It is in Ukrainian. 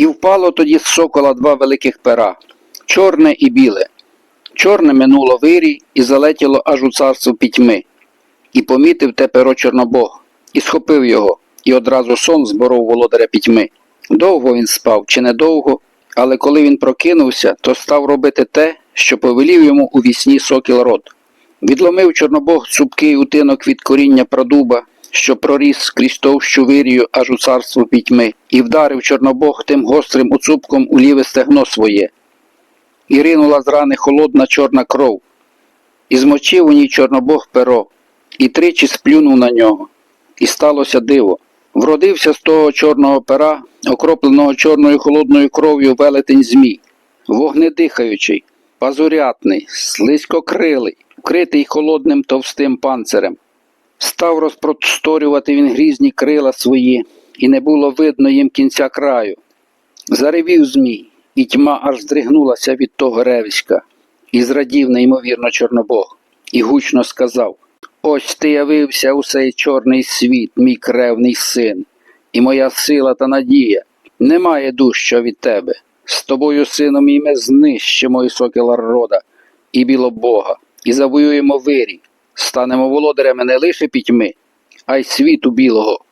І впало тоді з сокола два великих пера чорне і біле. Чорне минуло вирій і залетіло аж у царство пітьми. І помітив те перо Чорнобог, і схопив його, і одразу сон зборов володаря пітьми. Довго він спав, чи недовго, але коли він прокинувся, то став робити те, що повелів йому у вісні сокіл рот. Відломив Чорнобог цупкий утинок від коріння продуба, що проріс крізь товщу вирію аж у царство пітьми, і вдарив Чорнобог тим гострим уцупком у ліве стегно своє. І ринула з рани холодна чорна кров, і змочив у ній Чорнобог перо, і тричі сплюнув на нього. І сталося диво. Вродився з того чорного пера, окропленого чорною холодною кров'ю велетень змій, вогнедихаючий, пазурятний, слизькокрилий, вкритий холодним товстим панцирем. Став розпросторювати він грізні крила свої, і не було видно їм кінця краю. Заревів змій, і тьма аж здригнулася від того ревська, і зрадів неймовірно Чорнобог, і гучно сказав Ось ти явився у цей чорний світ, мій кревний син, і моя сила та надія. Немає дужчого від тебе. З тобою, сином мій, ми знищимо і сокіла рода, і білобога, і завоюємо вирій, станемо володарями не лише пітьми, а й світу білого.